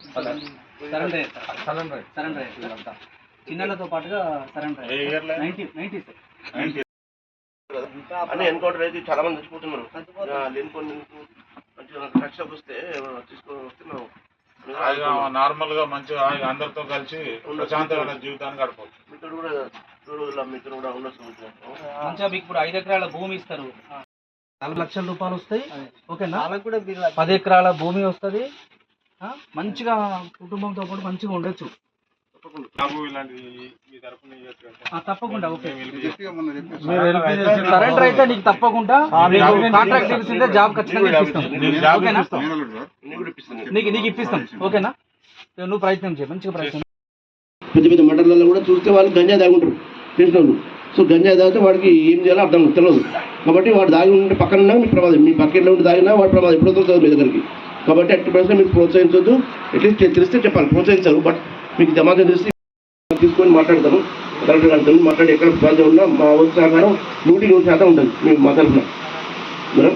Surrender surrender surrender ఇదంతా చిన్నలతో పాటుగా సరెండర్ నైన్టీ నైన్టీ అని ఎన్కౌంటర్ అయితే చాలా మంది చచ్చిపోతున్నారు. ఆ, లేనిపోని మంచిగా వస్తే తీసుకొని వస్తే మనం నార్మల్గా మంచిగా అందరితో కలిసి ప్రశాంతమైన జీవితాన్ని గడపవచ్చు. మంచిగా మీకు ఇప్పుడు ఐదు ఎకరాల భూమి ఇస్తారు. నాలుగు లక్షల రూపాయలు వస్తాయి. ఓకేనా? కూడా పది ఎకరాల భూమి వస్తుంది. మంచిగా కుటుంబంతో పాటు మంచిగా ఉండొచ్చు. తప్పకుండా సరెండర్ అయితే నీకు తప్పకుండా. కాంట్రాక్ట్ జాబ్ ఖచ్చితంగా ఇప్పిస్తాం. నీకు నీకు ఇప్పిస్తాం. ఓకేనా? నువ్వు ప్రయత్నం చేయి మంచిగా ప్రయత్నం పెద్ద పెద్ద మండలాల్లో కూడా చూస్తే వాళ్ళు గంజా తాగుంటారు. తెలిసిన వాళ్ళు సో గంజాయి తాగితే వాడికి ఏం చేయాలో అర్థం తెలియదు. కాబట్టి వాడు దాగి ఉంటే పక్కన ఉన్నా మీ ప్రమాదం. మీ పక్కన ఉంటే దాగినా వాడు ప్రమాదం. ఎప్పుడు వస్తుంది మీ దగ్గరికి. కాబట్టి అట్టి ప్రశ్న మీకు ప్రోత్సహించొద్దు. అట్లీస్ట్ తెలిస్తే చెప్పాలి. ప్రోత్సహించారు. బట్ మీకు సమాజం తెలిసి తీసుకొని మాట్లాడతాను. కరెక్ట్గా అర్థం మాట్లాడి ఎక్కడ ప్రాంతం ఉన్నా మా వచ్చి సహకారం నూటి నూరు శాతం ఉంటుంది మీ మా తరఫున మేడం?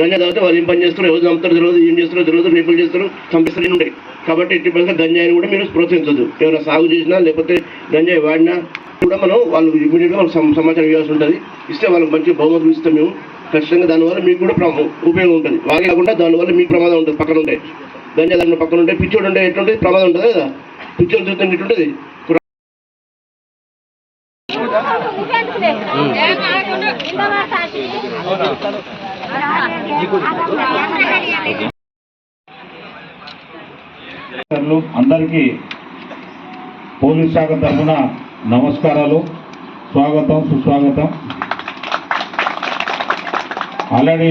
గంజా తాగితే వాళ్ళు ఏం పని చేస్తారో? ఎవరు చంపుతారో తెలియదు ఏం చేస్తారో తెలియదు రేపులు చేస్తారో. చంపిస్తారు. ఉంటాయి? కాబట్టి ఎట్టి పరిస్థితి గంజాయిని కూడా మీరు ప్రోత్సహించదు ఎవరైనా సాగు చేసినా లేకపోతే గంజాయి వాడినా కూడా మనం వాళ్ళు ఇమీడియట్గా వాళ్ళకి సమ- సమాచారం ఇవ్వాల్సి ఉంటుంది. ఇస్తే వాళ్ళకి మంచి బహుమతులు ఇస్తాం మేము. ఖచ్చితంగా దానివల్ల మీకు కూడా ఉపయోగం ఉంటుంది. వాగే కాకుండా దానివల్ల మీకు ప్రమాదం ఉంటుంది. పక్కన ఉంటాయి. గంజా దాని పక్కన ఉంటే పిచ్చోడు ఉంటే ఎట్లుంటే ప్రమాదం ఉంటుంది కదా పిచ్చోడు చూస్తే ఇట్లుంటుంది అధికారులు అందరికీ పోలీస్ శాఖ తరఫున నమస్కారాలు స్వాగతం సుస్వాగతం. ఆల్రెడీ